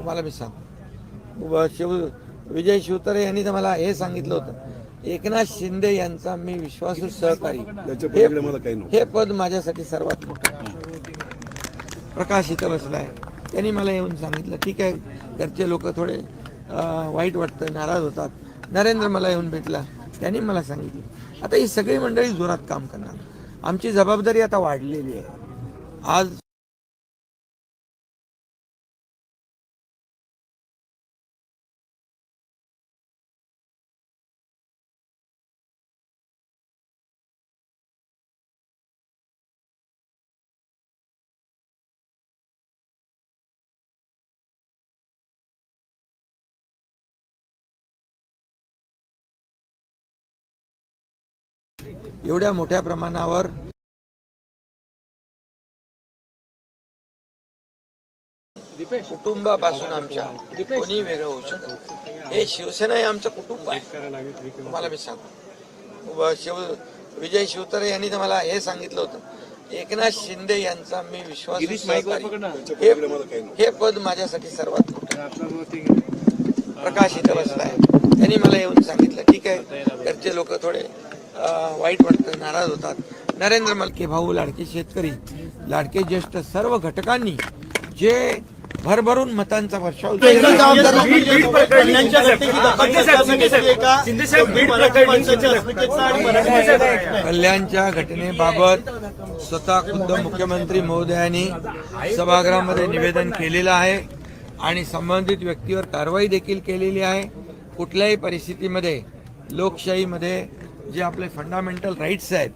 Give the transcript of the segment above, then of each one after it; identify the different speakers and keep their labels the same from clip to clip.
Speaker 1: तुम्हाला मी सांगतो. शिव विजय शिवतरे यांनी तर मला हे सांगितलं होतं. एकनाथ शिंदे यांचा मी विश्वासू सहकारी. हे- हे पद माझ्यासाठी सर्वात मोठं. आहे. प्रकाश इथं बसलाय त्यांनी मला येऊन सांगितलं ठीक आहे घरचे लोक थोडे वाईट वाटतं नाराज होतात. नरेंद्र मला येऊन भेटला. त्यांनी मला सांगितलं. आता ही सगळी मंडळी जोरात काम करणार. आमची जबाबदारी आता वाढलेली आहे. आज एवढ्या मोठ्या प्रमाणावर कुटुंबापासून आमच्या कोणी वेगळं होऊ शकत हे शिवसेना हे आमचं कुटुंब आहे. तुम्हाला मी सांगतो. व शिव विजय शिवतरे यांनी तर मला हे सांगितलं होतं. एकनाथ शिंदे यांचा मी विश्वास हे हे पद माझ्यासाठी सर्वात मोठं आहे. प्रकाश इथं बसलाय त्यांनी मला येऊन सांगितलं ठीक आहे. घरचे लोक थोडे वाईट वाटतं नाराज होतात. नरेंद्र मलके भाऊ लाडके शेतकरी लाडके ज्येष्ठ सर्व घटकांनी जे भरभरून मतांचा वर्षाव
Speaker 2: कल्याणच्या
Speaker 1: घटनेबाबत स्वतः खुद्द मुख्यमंत्री महोदयांनी सभागृहामध्ये निवेदन केलेलं आहे आणि संबंधित व्यक्तीवर कारवाई देखील केलेली आहे. कुठल्याही परिस्थितीमध्ये लोकशाहीमध्ये जे आपले फंडामेंटल राईट्स आहेत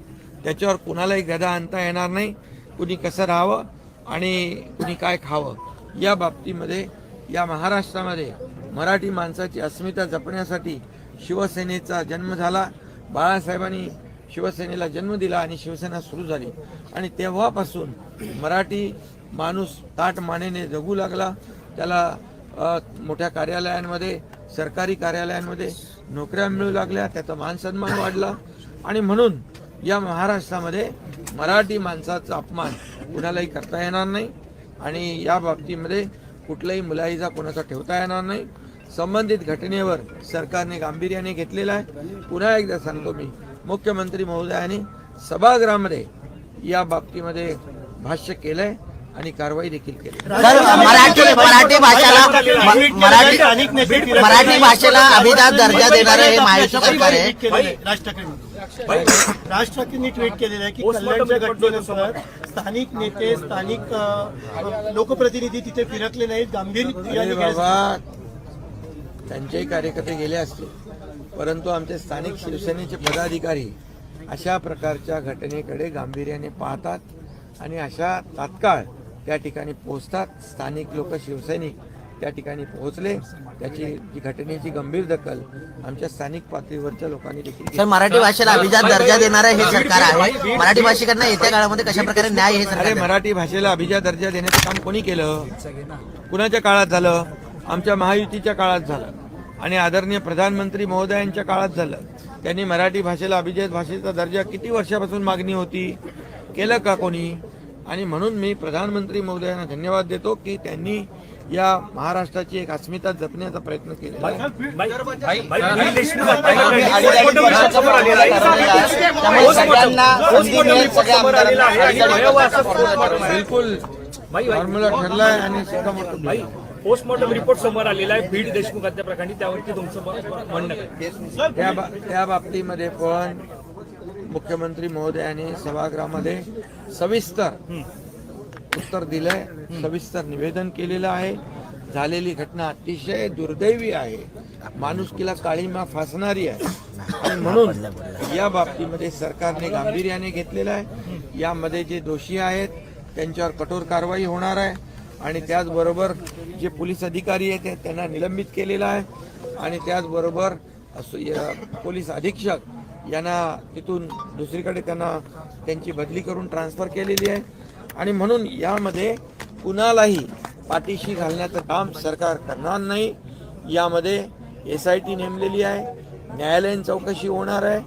Speaker 1: त्याच्यावर कुणालाही गदा आणता येणार नाही. कुणी कसं राहावं आणि कुणी काय खावं या बाबतीमध्ये या महाराष्ट्रामध्ये मराठी माणसाची अस्मिता जपण्यासाठी शिवसेनेचा जन्म झाला बाळासाहेबांनी शिवसेनेला जन्म दिला आणि शिवसेना सुरू झाली. आणि तेव्हापासून मराठी माणूस ताट मानेने जगू लागला. त्याला मोठ्या कार्यालयांमध्ये सरकारी कार्यालयांमध्ये नोकऱ्या मिळू लागल्या त्याचा मानसन्मान वाढला. आणि म्हणून या महाराष्ट्रामध्ये मराठी माणसाचा अपमान कुणालाही करता येणार नाही. आणि या बाबतीमध्ये कुठलाही मुलाहिजा कोणाचा ठेवता येणार नाही. संबंधित घटनेवर सरकारने गांभीर्याने घेतलेला आहे. पुन्हा एकदा सांगतो मी मुख्यमंत्री महोदयाने सभागृहामध्ये या बाबतीमध्ये भाष्य केलं आहे आणि कारवाई देखील केली.
Speaker 3: सर मराठी मराठी भाषेला मराठी
Speaker 2: अनेक नेते फिरत
Speaker 3: मराठी भाषेला अभिजात दर्जा देणारं हे महायुती सरकार आहे.
Speaker 2: ट्विट केलेलं आहे राज ठाकरेंनी राज ठाकरेंनी ट्विट केलेलं आहे की कल्याणच्या घटनेनुसार स्थानिक नेते स्थानिक लोकप्रतिनिधी तिथे फिरकले नाहीत. गांभीर
Speaker 1: त्यांचेही कार्यकर्ते गेले असतील. परंतु आमचे स्थानिक शिवसेनेचे पदाधिकारी अशा प्रकारच्या घटनेकडे गांभीर्याने पाहतात आणि अशा तात्काळ त्या ठिकाणी पोहोचतात. स्थानिक लोक शिवसैनिक त्या ठिकाणी पोहोचले. त्याची जी घटनेची गंभीर दखल आमच्या स्थानिक पातळीवरच्या लोकांनी देखील घेतली.
Speaker 3: सर मराठी भाषेला अभिजात दर्जा देणारं हे सरकार आहे. मराठी भाषिकांना येत्या काळामध्ये कशा प्रकारे न्याय हे सरकार
Speaker 1: अरे? मराठी भाषेला अभिजात दर्जा देण्याचं काम कोणी केलं? कुणाच्या काळात झालं? आमच्या महायुतीच्या काळात झालं. आणि आदरणीय प्रधानमंत्री महोदयांच्या काळात झालं. त्यांनी मराठी भाषेला अभिजात भाषेचा दर्जा किती वर्षापासून मागणी होती? केलं का कोणी? आणि म्हणून मी प्रधानमंत्री महोदयांना धन्यवाद देतो की त्यांनी या महाराष्ट्राची एक अस्मिता जपण्याचा प्रयत्न
Speaker 3: आमदारांना
Speaker 1: बिलकुल फॉर्म्युला ठरलाय आणि.
Speaker 4: पोस्टमॉर्टम रिपोर्ट समोर आलेला आहे बीड देशमुख हत्या प्रकरणी त्यावरती तुमचं म्हणणं
Speaker 1: त्या बाबतीमध्ये पण मुख्यमंत्री महोदयाने सभागृहामध्ये सविस्तर उत्तर दिलंय सविस्तर निवेदन केलेलं आहे. झालेली घटना अतिशय दुर्दैवी आहे. माणुसकीला काळीमा फासणारी आहे. आणि म्हणून या बाबतीमध्ये सरकारने गांभीर्याने घेतलेलं आहे. यामध्ये जे दोषी आहेत त्यांच्यावर कठोर कारवाई होणार आहे. आणि त्याचबरोबर जे पोलीस अधिकारी आहेत त्यांना निलंबित केलेलं आहे. आणि त्याचबरोबर पोलीस अधीक्षक यांना तिथून दुसरीकडे त्यांना त्यांची बदली करून ट्रान्सफर केलेली आहे. आणि म्हणून यामध्ये कुणालाही पाठीशी घालण्याचं काम सरकार करणार नाही. यामध्ये एस आय टी नेमलेली आहे. न्यायालयीन चौकशी होणार आहे.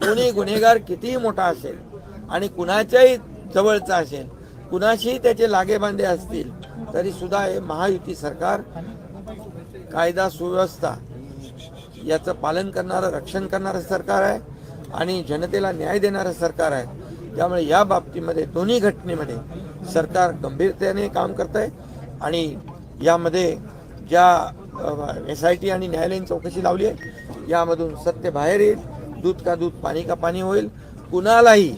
Speaker 1: कोणी गुन्हेगार कितीही मोठा असेल आणि कुणाच्याही जवळचा असेल कुणाशीही त्याचे लागेबांधे असतील तरी सुद्धा हे महायुती सरकार कायदा सुव्यवस्था याचं पालन करणारं रक्षण करणारं सरकार आहे. आणि जनतेला न्याय देणारं सरकार आहे. त्यामुळे या बाबतीमध्ये दोन्ही घटनेमध्ये सरकार गंभीरतेने काम करत आहे आणि यामध्ये ज्या एस आय टी आणि न्यायालयीन चौकशी लावली आहे यामधून सत्य बाहेर येईल दूध का दूध पाणी का पाणी होईल कुणालाही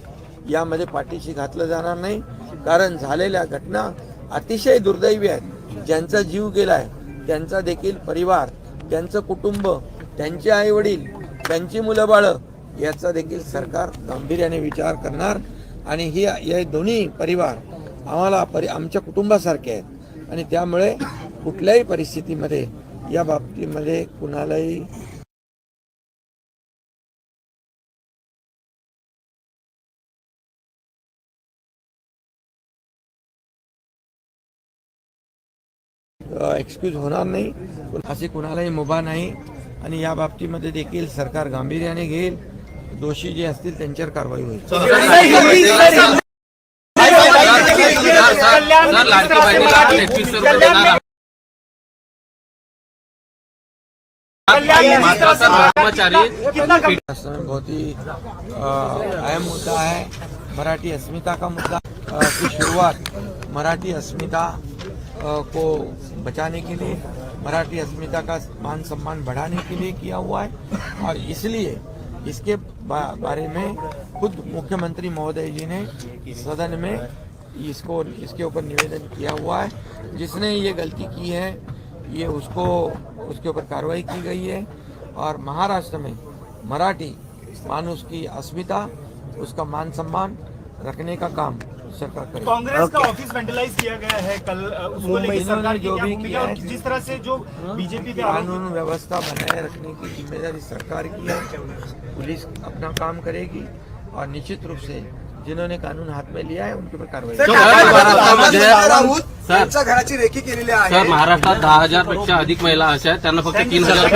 Speaker 1: यामध्ये पाठीशी घातलं जाणार नाही. कारण झालेल्या घटना अतिशय दुर्दैवी आहेत. ज्यांचा जीव गेलाय त्यांचा देखील परिवार त्यांचं कुटुंब त्यांचे आईवडील त्यांची मुलं बाळं याचा देखील सरकार गांभीर्याने विचार करणार. आणि ही हे दोन्ही परिवार आम्हाला परि आमच्या कुटुंबासारखे आहेत. आणि त्यामुळे कुठल्याही परिस्थितीमध्ये या बाबतीमध्ये कुणालाही एक्सक्यूज होणार नाही. असे कुणालाही मुभा नाही. आणि या बाबतीमध्ये देखील सरकार गांभीर्याने घेईल. दोषी जे असतील त्यांच्यावर कारवाई होईल बहुत ही अहम मुद्दा है मराठी अस्मिता का मुद्दा की शुरुआत मराठी अस्मिता को बचाने के लिए मराठी अस्मिता का मान सम्मान बढ़ाने के लिए किया हुआ है और इसलिए इसके बा, बारे में खुद मुख्यमंत्री महोदय जी ने सदन में इसको इसके ऊपर निवेदन किया हुआ है। जिसने ये गलती की है ये उसको उसके ऊपर कार्रवाई की गई है। और महाराष्ट्र में मराठी मानुष की अस्मिता उसका मान सम्मान रखने का काम सरकार
Speaker 5: कांग्रेस का ऑफ़िस वेंटिलाइज किया गया है कल उसको लेकर सरकार
Speaker 1: जो भी किया
Speaker 5: और
Speaker 1: है,
Speaker 5: जिस तरह से जो बीजेपी पे
Speaker 1: कानून व्यवस्था बनाए रखने की ज़िम्मेदारी सरकार की है पुलिस अपना काम करेगी और निश्चित रूप से जिन्होंने कानून हाथ में लिया है उनके ऊपर कार्रवाई
Speaker 6: त्यांच्या घराची रेकी केलेली आहे
Speaker 7: सर महाराष्ट्रात दहा हज़ार पेक्षा अधिक महिला अशा आहेत त्यांना फक्त तीन हज़ार